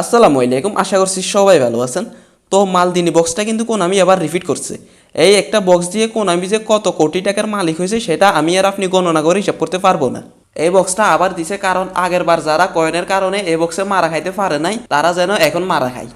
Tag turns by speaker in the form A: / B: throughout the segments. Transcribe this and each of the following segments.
A: আসসালামু আলাইকুম, আশা করছি সবাই ভালো আছেন। তো মালদিনী বক্সটা কিন্তু কোনামি আবার রিপিট করছে। এই একটা বক্স দিয়ে কোনামি যে কত কোটি টাকার মালিক হয়েছে, সেটা আমি আর আপনি গণনা করে হিসাব করতে পারব না। এই বক্সটা আবার দিছে কারণ আগের বার যারা কয়েনের কারণে এই বক্সে মারা খাইতে পারে নাই, তারা যেন এখন মারা খায়।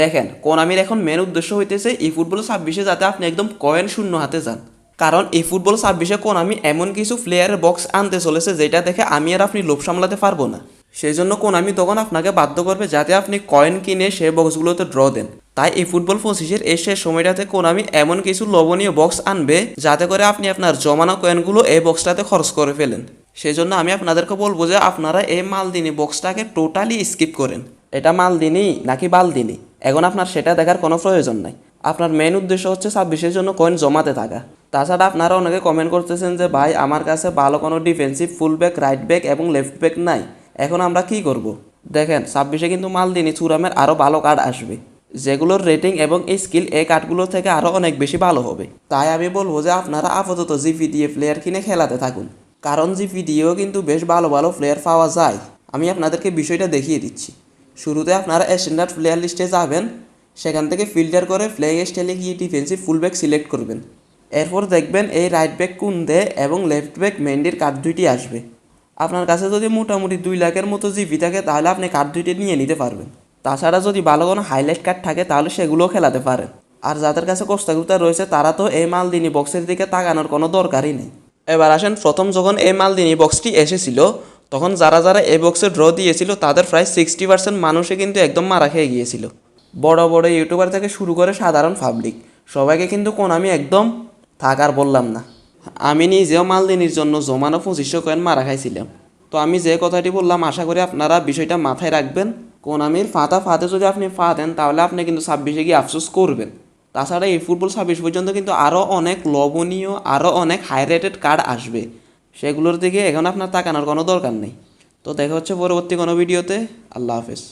A: দেখেন, কোনামির এখন মেন উদ্দেশ্য হইতেছে এই ফুটবল ছাব্বিশে যাতে আপনি একদম কয়েন শূন্য হাতে যান। কারণ এই ফুটবল ছাব্বিশে কোনামি এমন কিছু প্লেয়ারের বক্স আনতে চলেছে, যেটা দেখে আমি আর আপনি লোভ সামলাতে পারব না। সেই জন্য কোনামি তখন আপনাকে বাধ্য করবে যাতে আপনি কয়েন কিনে সে বক্সগুলোতে ড্র দেন। তাই এই ফুটবল পঁচিশের এই শেষ সময়টাতে কোনামি এমন কিছু লোভনীয় বক্স আনবে যাতে করে আপনি আপনার জমানো কয়েনগুলো এই বক্সটাতে খরচ করে ফেলেন। সেই জন্য আমি আপনাদেরকে বলব যে আপনারা এই মালদিনী বক্সটাকে টোটালি স্কিপ করেন। এটা মালদিনী নাকি বালদিনী? এখন আপনার সেটা দেখার কোনো প্রয়োজন নাই। আপনার মেন উদ্দেশ্য হচ্ছে ছাব্বিশের জন্য কয়েন জমাতে থাকা। তাছাড়া আপনারা অনেকে কমেন্ট করতেছেন যে, ভাই, আমার কাছে ভালো কোনো defensive full back right back এবং লেফট ব্যাক নাই। এখন আমরা কি করব। দেখেন, ছাব্বিশে কিন্তু মালদিনী চুরামের আরও ভালো কার্ড আসবে। যেগুলোর রেটিং এবং স্কিল এই কার্ডগুলো থেকে আরও অনেক বেশি ভালো হবে। তাই আমি বলব যে আপনারা আপাতত জিপি দিয়ে প্লেয়ার কিনে খেলাতে থাকুন। কারণ জিপি দিয়েও কিন্তু বেশ ভালো ভালো প্লেয়ার পাওয়া যায়। আমি আপনাদেরকে বিষয়টা দেখিয়ে দিচ্ছি। শুরুতে আপনারা স্ট্যান্ডার্ড প্লেয়ার লিস্টে যাবেন। সেখান থেকে ফিল্টার করে প্লেইং স্টাইলে গিয়ে ডিফেন্সিভ ফুল ব্যাক সিলেক্ট করবেন। এরপর দেখবেন এই রাইট ব্যাক কুন্দে এবং লেফট ব্যাক মেন্ডির কার্ড দুইটি আসবে। আপনার কাছে যদি মোটামুটি দুই লাখের মতো জিবি থাকে, তাহলে আপনি কার্ড দুইটি নিয়ে নিতে পারবেন। তাছাড়া যদি ভালো কোনো হাইলাইট কার্ড থাকে, তাহলে সেগুলোও খেলাতে পারেন। আর যাদের কাছে কোস্তাগুতা রয়েছে, তারা তো এই মালদিনী বক্সের দিকে তাকানোর কোনো দরকারই নেই। এবার আসেন, প্রথম যখন এই মালদিনী বক্সটি এসেছিল, তখন যারা যারা এই বক্সে ড্র দিয়েছিল, তাদের প্রায় সিক্সটি পার্সেন্ট মানুষে কিন্তু একদম মারা খেয়ে গিয়েছিল। বড় বড় ইউটিউবার থেকে শুরু করে সাধারণ পাবলিক সবাইকে কিন্তু কোন আমি একদম থাকার বললাম না। আমি নিজেও মালদিনীর জন্য জমানো পঁচিশশো কয়েন মারা খাইছিলাম। তো আমি যে কথাটি বললাম, আশা করি আপনারা বিষয়টা মাথায় রাখবেন। কোন আমির ফাতা ফাতে যদি আপনি ফা দেন, তাহলে আপনি কিন্তু ছাব্বিশে গিয়ে আফসোস করবেন। তাছাড়া এই ফুটবল ছাব্বিশ পর্যন্ত কিন্তু আরও অনেক লবণীয় আরও অনেক হাই রেটেড কার্ড আসবে। সেগুলোর দিকে এখন আপনার তাকানোর কোনো দরকার নেই। তো দেখা হচ্ছে পরবর্তী কোনো ভিডিওতে আল্লাহ হাফেজ।